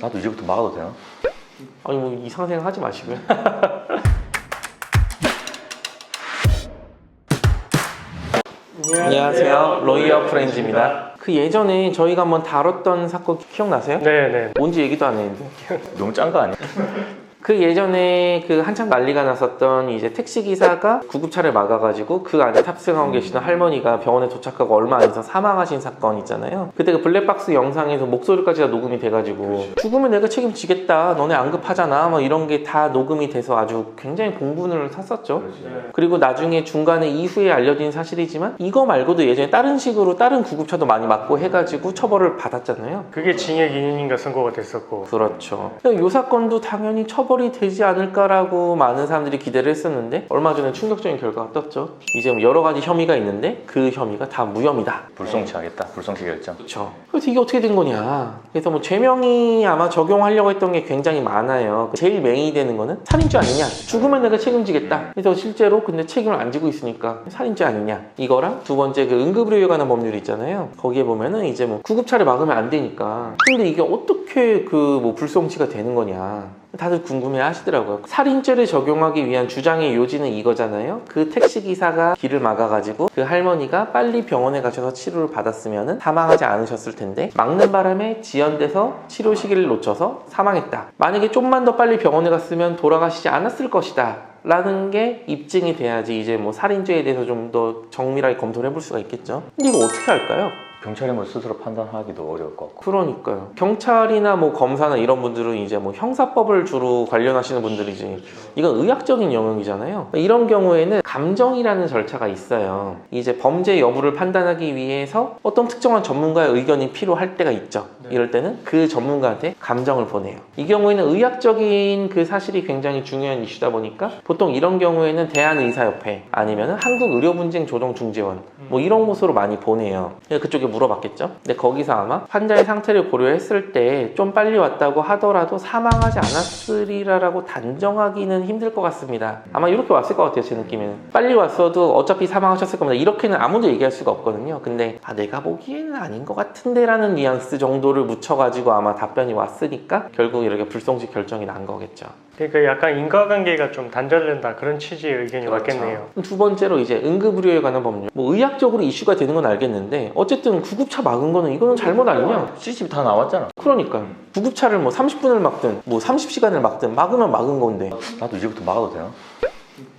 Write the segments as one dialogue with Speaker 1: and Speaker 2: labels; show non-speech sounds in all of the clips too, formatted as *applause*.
Speaker 1: 나도 이제부터 막아도 되나?
Speaker 2: 아니 뭐 이상한 생각 하지 마시고요. *laughs* 안녕하세요. 로이어 프렌즈입니다. 그 예전에 저희가 한번 다뤘던 사건 기억나세요?
Speaker 3: 네네.
Speaker 2: 뭔지 얘기도 안 했는데.
Speaker 1: 너무 짠 거 아니야? *laughs*
Speaker 2: 그 예전에 그 한참 난리가 났었던 이제 택시 기사가 구급차를 막아가지고 그 안에 탑승하고 계시던 할머니가 병원에 도착하고 얼마 안 돼서 사망하신 사건 있잖아요. 그때 그 블랙박스 영상에서 목소리까지 다 녹음이 돼가지고 죽으면 내가 책임지겠다. 너네 안 급하잖아. 뭐 이런 게 다 녹음이 돼서 아주 굉장히 공분을 샀었죠. 그리고 나중에 중간에 이후에 알려진 사실이지만 이거 말고도 예전에 다른 식으로 다른 구급차도 많이 막고 해가지고 처벌을 받았잖아요.
Speaker 3: 그게 징역 2년인가 선고가 됐었고.
Speaker 2: 그렇죠. 이 사건도 당연히 처벌 이 되지 않을까라고 많은 사람들이 기대를 했었는데 얼마 전에 충격적인 결과가 떴죠. 이제 뭐 여러 가지 혐의가 있는데 그 혐의가 다 무혐의다.
Speaker 1: 불송치 하겠다. 불송치 결정.
Speaker 2: 그렇죠. 그래서 이게 어떻게 된 거냐. 그래서 뭐 죄명이 아마 적용하려고 했던 게 굉장히 많아요. 제일 메인이 되는 거는 살인죄 아니냐. 죽으면 내가 책임지겠다. 그래서 실제로 근데 책임을 안 지고 있으니까 살인죄 아니냐. 이거랑 두 번째 그 응급의료에 관한 법률이 있잖아요. 거기에 보면은 이제 뭐 구급차를 막으면 안 되니까. 근데 이게 어떻게 그 뭐 불송치가 되는 거냐. 다들 궁금해 하시더라고요. 살인죄를 적용하기 위한 주장의 요지는 이거잖아요. 그 택시기사가 길을 막아가지고 그 할머니가 빨리 병원에 가셔서 치료를 받았으면 사망하지 않으셨을 텐데 막는 바람에 지연돼서 치료 시기를 놓쳐서 사망했다. 만약에 좀만 더 빨리 병원에 갔으면 돌아가시지 않았을 것이다. 라는 게 입증이 돼야지 이제 뭐 살인죄에 대해서 좀 더 정밀하게 검토를 해볼 수가 있겠죠. 근데 이거 어떻게 할까요?
Speaker 1: 경찰이 뭐 스스로 판단하기도 어려울 것 같고.
Speaker 2: 그러니까요. 경찰이나 뭐 검사나 이런 분들은 이제 뭐 형사법을 주로 관련하시는 분들이지. 이건 의학적인 영역이잖아요. 이런 경우에는 감정이라는 절차가 있어요. 이제 범죄 여부를 판단하기 위해서 어떤 특정한 전문가의 의견이 필요할 때가 있죠. 이럴 때는 그 전문가한테 감정을 보내요. 이 경우에는 의학적인 그 사실이 굉장히 중요한 이슈다 보니까 보통 이런 경우에는 대한의사협회 아니면 한국의료분쟁조정중재원 뭐 이런 곳으로 많이 보내요. 그쪽에 물어봤겠죠. 근데 거기서 아마 환자의 상태를 고려했을 때 좀 빨리 왔다고 하더라도 사망하지 않았으리라라고 단정하기는 힘들 것 같습니다. 아마 이렇게 왔을 것 같아요, 제 느낌에는. 빨리 왔어도 어차피 사망하셨을 겁니다. 이렇게는 아무도 얘기할 수가 없거든요. 근데 아, 내가 보기에는 아닌 것 같은데라는 뉘앙스 정도를 묻혀가지고 아마 답변이 왔으니까 결국 이렇게 불송치 결정이 난 거겠죠.
Speaker 3: 그러니까 약간 인과관계가 좀 단절된다 그런 취지의 의견이
Speaker 2: 그렇죠.
Speaker 3: 왔겠네요.
Speaker 2: 두 번째로 이제 응급의료에 관한 법률. 뭐 의학적으로 이슈가 되는 건 알겠는데 어쨌든 구급차 막은 거는 이거는 잘못 아니냐?
Speaker 1: CCTV 다 나왔잖아.
Speaker 2: 그러니까요. 구급차를 뭐 30분을 막든 뭐 30시간을 막든 막으면 막은 건데
Speaker 1: 나도 이제부터 막아도 되나?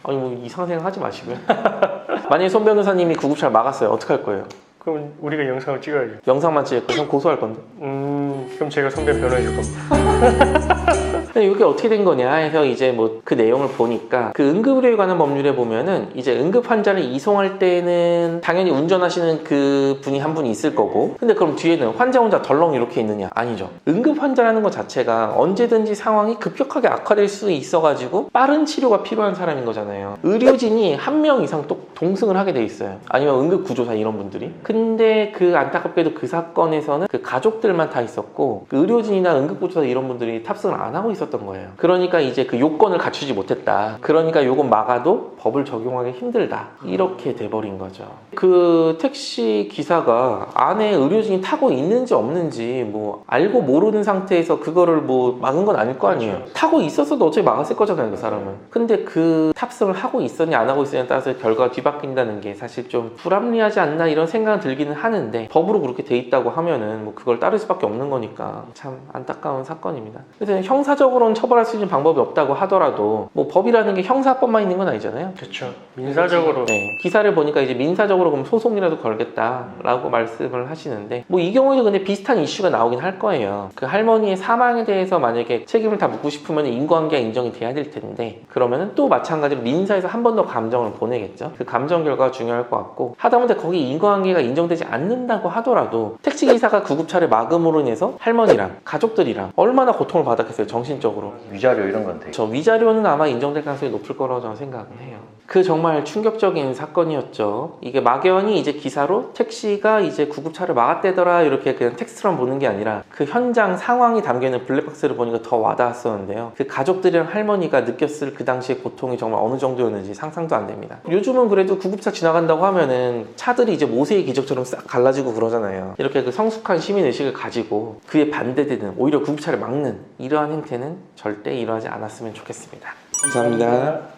Speaker 2: 아니 뭐 이상한 생각 하지 마시고요. *laughs* 만약에 손 변호사님이 구급차를 막았어요. 어떻게 할 거예요?
Speaker 3: 그럼 우리가 영상을 찍어야죠.
Speaker 2: 영상만 찍을 거형 고소할 건데.
Speaker 3: 음, 그럼 제가 선배 변호해 줄 겁니다. *laughs*
Speaker 2: 근데 이게 어떻게 된 거냐 해서 이제 뭐 그 내용을 보니까 그 응급의료에 관한 법률에 보면은 이제 응급 환자를 이송할 때는 당연히 운전하시는 그 분이 한 분이 있을 거고 근데 그럼 뒤에는 환자 혼자 덜렁 이렇게 있느냐 아니죠 응급 환자라는 것 자체가 언제든지 상황이 급격하게 악화될 수 있어가지고 빠른 치료가 필요한 사람인 거잖아요 의료진이 한 명 이상 또 동승을 하게 돼 있어요 아니면 응급 구조사 이런 분들이 근데 그 안타깝게도 그 사건에서는 그 가족들만 다 있었고 그 의료진이나 응급 구조사 이런 분들이 탑승을 안 하고 있었던 거예요. 그러니까 이제 그 요건을 갖추지 못했다. 그러니까 요건 막아도 법을 적용하기 힘들다. 이렇게 돼버린 거죠. 그 택시 기사가 안에 의료진이 타고 있는지 없는지 뭐 알고 모르는 상태에서 그거를 뭐 막은 건 아닐 거 아니에요. 타고 있었어도 어차피 막았을 거잖아요 그 사람은. 근데 그 탑승을 하고 있었냐 안 하고 있었냐에 따라서 결과가 뒤바뀐다는 게 사실 좀 불합리하지 않나 이런 생각은 들기는 하는데 법으로 그렇게 돼 있다고 하면은 뭐 그걸 따를 수밖에 없는 거니까 참 안타까운 사건입니다 그래서 형사적으로는 처벌할 수 있는 방법이 없다고 하더라도 뭐 법이라는 게 형사법만 있는 건 아니잖아요
Speaker 3: 그렇죠. 민사적으로
Speaker 2: 네, 기사를 보니까 이제 민사적으로 그럼 소송이라도 걸겠다라고 말씀을 하시는데 뭐 이 경우에도 근데 비슷한 이슈가 나오긴 할 거예요. 그 할머니의 사망에 대해서 만약에 책임을 다 묻고 싶으면 인과관계가 인정이 돼야 될 텐데 그러면은 또 마찬가지로 민사에서 한 번 더 감정을 보내겠죠. 그 감정 결과가 중요할 것 같고 하다못해 거기 인과관계가 인 정되지 않는다고 하더라도 택시 기사가 구급차를 막음으로 인해서 할머니랑 가족들이랑 얼마나 고통을 받았겠어요. 정신 정신적으로.
Speaker 1: 위자료 이런 건 되게
Speaker 2: 저 위자료는 아마 인정될 가능성이 높을 거라고 저는 생각은 해요. 그 정말 충격적인 사건이었죠. 이게 막연히 이제 기사로 택시가 이제 구급차를 막았대더라 이렇게 그냥 텍스트만 보는 게 아니라 그 현장 상황이 담겨 있는 블랙박스를 보니까 더 와닿았었는데요. 그 가족들이랑 할머니가 느꼈을 그 당시의 고통이 정말 어느 정도였는지 상상도 안 됩니다. 요즘은 그래도 구급차 지나간다고 하면은 차들이 이제 모세의 기 이적처럼 싹 갈라지고 그러잖아요. 이렇게 그 성숙한 시민의식을 가지고 그에 반대되는 오히려 구급차를 막는 이러한 행태는 절대 일어나지 않았으면 좋겠습니다 감사합니다.
Speaker 4: 감사합니다.